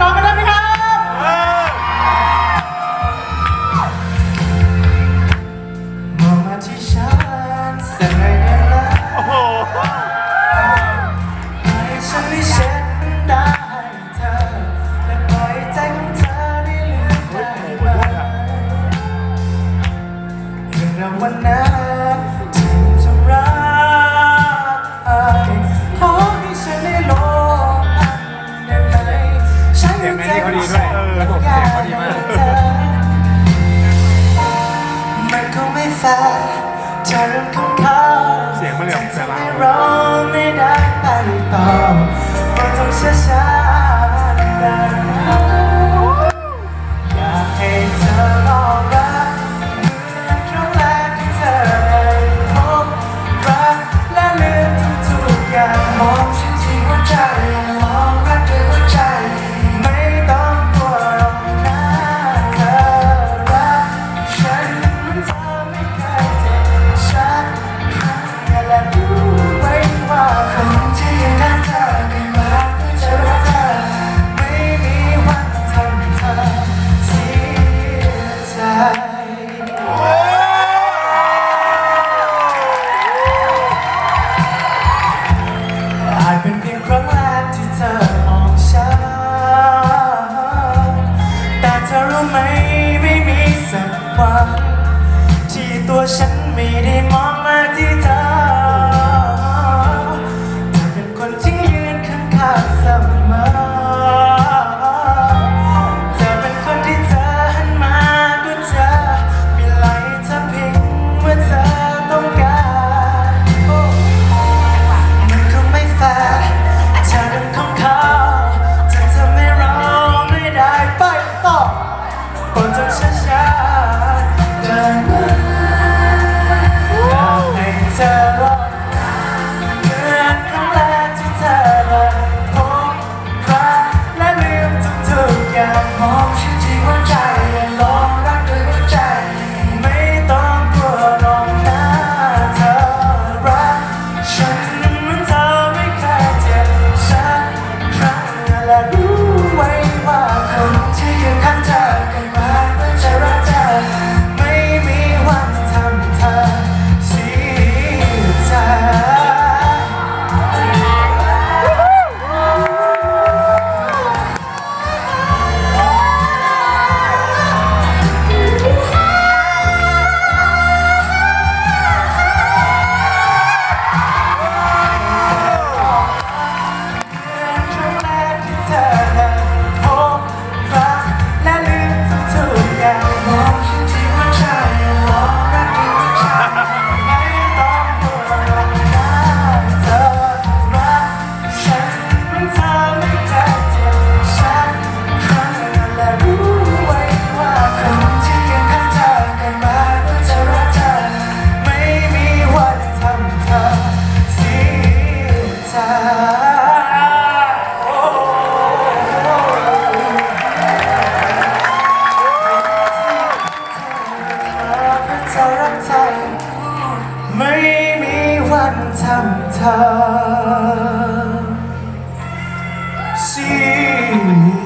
கேட்கிறாங்கன்னா สียงแมนนี้เขาดีด้วยระบบเสียงเขาดีมากมันก็ไม่แฟร์เธอเริ่มคำคาเสียงมันเหลือแต่ละร้องไม่ได้ไปต่อก็ต้องช้า मेरे मामा जी था terra. ใจพูดไม่มีวันทำเธอ See